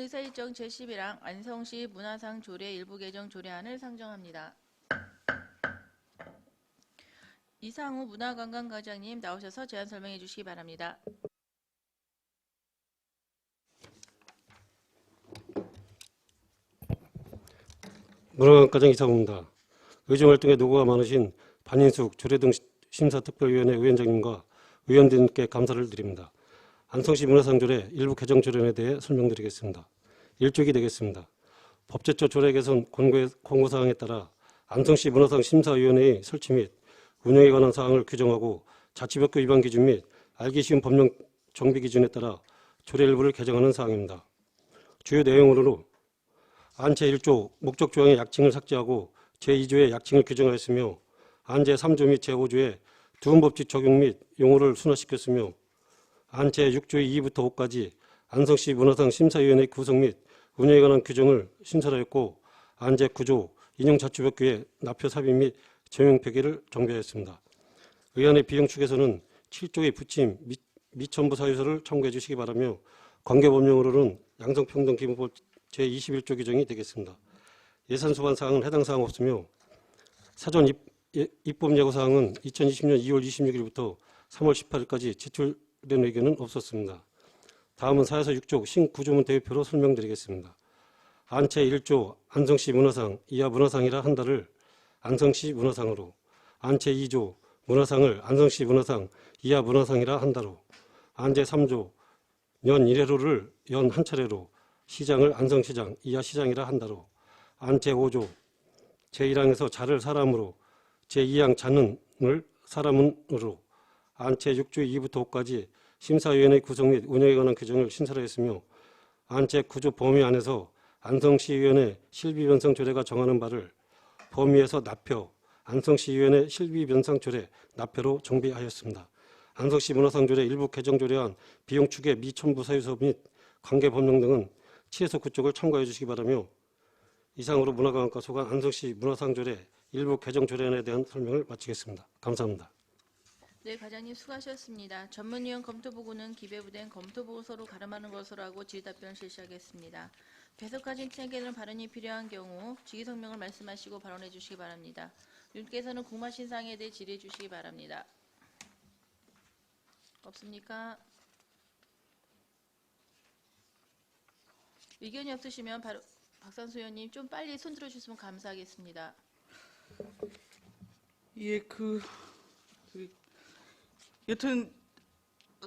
의사일정 제11항 안성시 문화상 조례 일부 개정 조례안을 상정합니다. 이상우 문화관광과장님 나오셔서 제안 설명해 주시기 바랍니다. 문화관과장 이상우입니다. 의정활동에 노고가 많으신 반인숙 조례 등 심사특별위원회 위원장님과 의원님께 감사를 드립니다. 안성시 문화상조례 일부 개정 조례에 대해 설명드리겠습니다. 일쪽이 되겠습니다. 법제처 조례 개선 공고, 공고 사항에 따라 안성시 문화상 심사위원회의 설치 및 운영에 관한 사항을 규정하고 자치법규 위반 기준 및 알기 쉬운 법령 정비 기준에 따라 조례 일부를 개정하는 사항입니다. 주요 내용으로 안 제 1조 목적 조항의 약칭을 삭제하고 제2조의 약칭을 규정하였으며 안 제 3조 및 제5조의 두음법칙 적용 및 용어를 순화시켰으며 안제 6조의 2부터 5까지 안성시 문화상 심사위원회 구성 및 운영에 관한 규정을 신설하였고 안제 9조 인용자치법규의 납표 삽입 및 적용 폐기를 정비하였습니다. 의안의 비용 축에서는 7조의 부침 미, 미천부 사유서를 청구해 주시기 바라며 관계법령으로는 양성평등기본법 제21조 규정이 되겠습니다. 예산 소관 사항은 해당 사항 없으며 사전 입, 예, 입법 예고 사항은 2020년 2월 26일부터 3월 18일까지 제출 된 의견은 없었습니다. 다음은 사에서 6조 신구조문 대표로 설명드리겠습니다. 안채 1조 안성시 문화상 이하 문화상이라 한 달을 안성시 문화상으로 안채 2조 문화상을 안성시 문화상 이하 문화상이라 한 달로 안제 3조 연 1회로를 연 한 차례로 시장을 안성시장 이하 시장이라 한다로 안 제 5조 제1항에서 자를 사람으로 제2항 자는을 사람으로 안 제6조 2부터 5까지 심사위원회 구성 및 운영에 관한 규정을 신설하였으며 안 제9조 범위 안에서 안성시의원회 실비변성 조례가 정하는 바를 범위에서 납표 안성시의원회 실비변상 조례 납표로 정비하였습니다. 안성시 문화상 조례 일부 개정 조례안 비용 추계 미첨부 사유서 및 관계 법령 등은 7에서 9쪽을 참고해 주시기 바라며 이상으로 문화관광과 소관 안성시 문화상 조례 일부 개정 조례안에 대한 설명을 마치겠습니다. 감사합니다. 네, 과장님 수고하셨습니다. 전문위원 검토보고는 기재부된 검토보고서로 가름하는 것으로 하고 질의답변을 실시하겠습니다. 배석하신 책에는 발언이 필요한 경우 직위성명을 말씀하시고 발언해 주시기 바랍니다. 윤께서는 국마신상에 대해 질의해 주시기 바랍니다. 없습니까? 의견이 없으시면 바로 박상수 의원님 좀 빨리 손 들어 주시면 감사하겠습니다. 예, 그, 그 여튼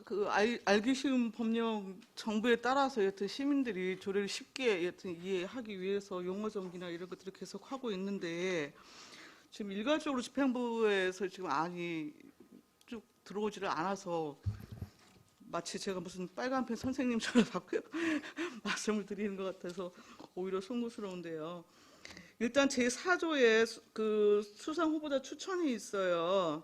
그 알, 알기 쉬운 법령 정부에 따라서 여튼 시민들이 조례를 쉽게 여튼 이해하기 위해서 용어 정기나 이런 것들을 계속 하고 있는데 지금 일괄적으로 집행부에서 지금 안이 쭉 들어오지를 않아서 마치 제가 무슨 빨간펜 선생님처럼 말씀을 드리는 것 같아서 오히려 송구스러운데요. 일단 제 4조에 그 수상 후보자 추천이 있어요.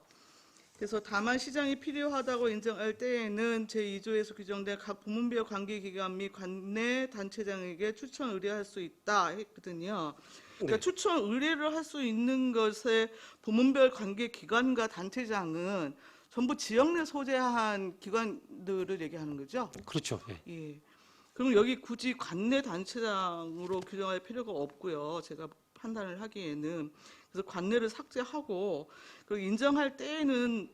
그래서 다만 시장이 필요하다고 인정할 때에는 제2조에서 규정된 각 부문별 관계기관 및 관내 단체장에게 추천 의뢰할 수 있다 했거든요. 그러니까 네. 추천 의뢰를 할 수 있는 것에 부문별 관계기관과 단체장은 전부 지역 내 소재한 기관들을 얘기하는 거죠. 그렇죠. 예. 예. 그럼 여기 굳이 관내 단체장으로 규정할 필요가 없고요. 제가 판단을 하기에는 그래서 관내를 삭제하고 그 인정할 때에는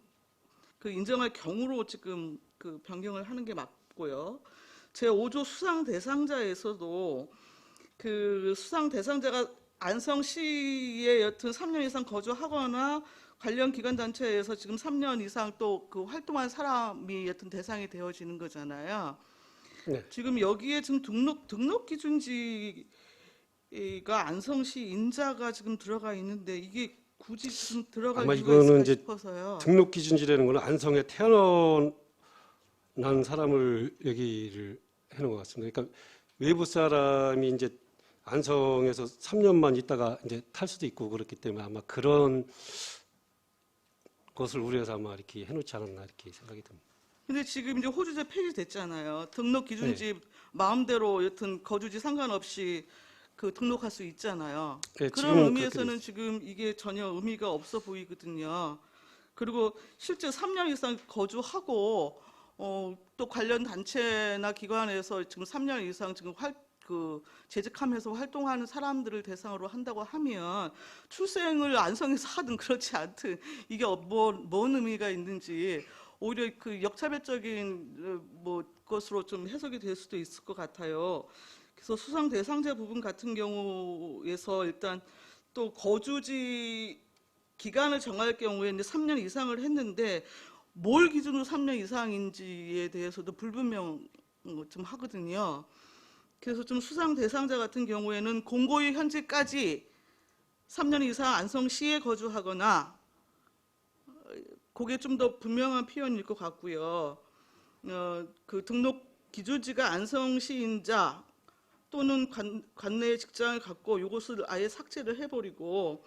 그 인정할 경우로 지금 그 변경을 하는 게 맞고요. 제 5조 수상 대상자에서도 그 수상 대상자가 안성시에 여튼 3년 이상 거주하거나 관련 기관 단체에서 지금 3년 이상 또 그 활동한 사람이 여튼 대상이 되어지는 거잖아요. 네. 지금 여기에 지금 등록 등록 기준지 가 안성시 인자가 지금 들어가 있는데 이게 굳이 지금 들어갈 아마 이유가 이거는 있을까 이제 싶어서요. 등록 기준지라는 거는 안성에 태어난 사람을 얘기를 해놓은 것 같습니다. 그러니까 외부 사람이 이제 안성에서 3년만 있다가 이제 탈 수도 있고 그렇기 때문에 아마 그런 것을 우려해서 아마 이렇게 해놓지 않았나 이렇게 생각이 듭니다. 근데 지금 이제 호주제 폐지됐잖아요. 등록 기준지 네. 마음대로 여튼 거주지 상관없이 그 등록할 수 있잖아요. 네, 그런 의미에서는 돼 지금 이게 전혀 의미가 없어 보이거든요. 그리고 실제 3년 이상 거주하고 어, 또 관련 단체나 기관에서 지금 3년 이상 지금 활, 그 재직하면서 활동하는 사람들을 대상으로 한다고 하면 출생을 안성에서 하든 그렇지 않든 이게 어- 뭐, 뭔 의미가 있는지 오히려 그 역차별적인 어, 뭐 것으로 좀 해석이 될 수도 있을 것 같아요. 그래서 수상 대상자 부분 같은 경우에서 일단 또 거주지 기간을 정할 경우에 이제 3년 이상을 했는데 뭘 기준으로 3년 이상인지에 대해서도 불분명 좀 하거든요. 그래서 좀 수상 대상자 같은 경우에는 공고일 현재까지 3년 이상 안성시에 거주하거나 어, 그게 좀 더 분명한 표현일 것 같고요. 어, 그 등록 기준지가 안성시인 자 또는 관, 관내 직장을 갖고 이것을 아예 삭제를 해버리고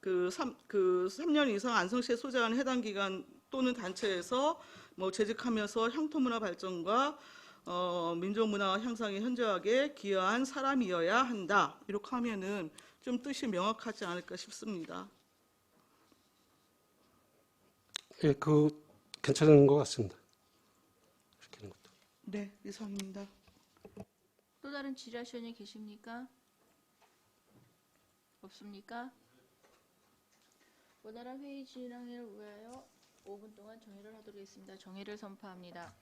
그 3, 그 3년 이상 안성시에 소재하는 해당 기간 또는 단체에서 뭐 재직하면서 향토문화 발전과 어, 민족문화 향상에 현저하게 기여한 사람이어야 한다. 이렇게 하면은 좀 뜻이 명확하지 않을까 싶습니다. 예, 그 괜찮은 것 같습니다. 이렇게 하는 것도. 네, 이상입니다. 또 다른 분 계십니까? 없습니까? 원활한 회의 진행을 위하여 5분 동안 정회를 하도록 하겠습니다. 정회를 선포합니다.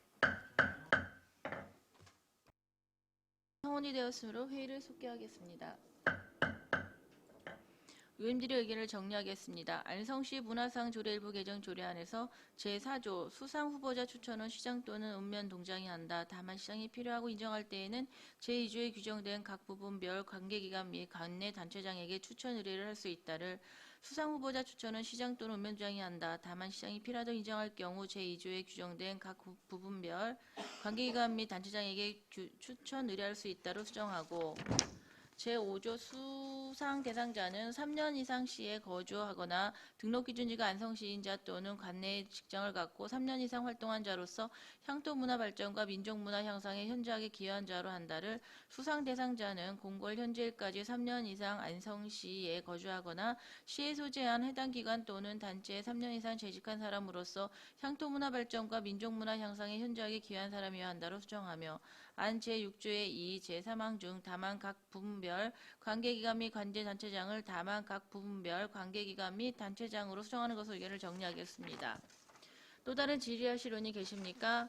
성원이 되었으므로 회의를 속개하겠습니다. 의원들의 의견을 정리하겠습니다. 안성시 문화상 조례 일부 개정 조례안에서 제4조 수상 후보자 추천은 시장 또는 읍면 동장이 한다. 다만 시장이 필요하고 인정할 때에는 제2조에 규정된 각 부분별 관계기관 및 관내 단체장에게 추천 의뢰를 할 수 있다를 수상 후보자 추천은 시장 또는 읍면장이 한다. 다만 시장이 필요하다고 인정할 경우 제2조에 규정된 각 구- 부분별 관계기관 및 단체장에게 규- 추천 의뢰할 수 있다로 수정하고 제5조 수상 대상자는 3년 이상 시에 거주하거나 등록 기준지가 안성시인자 또는 관내 직장을 갖고 3년 이상 활동한 자로서 향토 문화 발전과 민족 문화 향상에 현저하게 기여한 자로 한다를 수상 대상자는 공고일 현재일까지 3년 이상 안성시에 거주하거나 시에 소재한 해당 기관 또는 단체에 3년 이상 재직한 사람으로서 향토 문화 발전과 민족 문화 향상에 현저하게 기여한 사람이어야 한다로 수정하며 안 제6조의 2, 제3항 중 다만 각 부분별 관계기관 및 관제단체장을 다만 각 부분별 관계기관 및 단체장으로 수정하는 것으로 의견을 정리하겠습니다. 또 다른 질의하실 의원이 계십니까?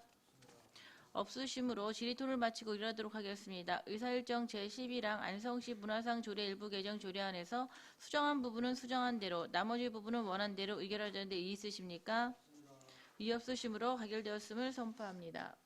없으시므로 질의토를 마치고 일하도록 하겠습니다. 의사일정 제11항 안성시 문화상 조례 일부 개정 조례안에서 수정한 부분은 수정한 대로 나머지 부분은 원한 대로 의결하자는데 이의 있으십니까? 이의 없으시므로 가결되었음을 선포합니다.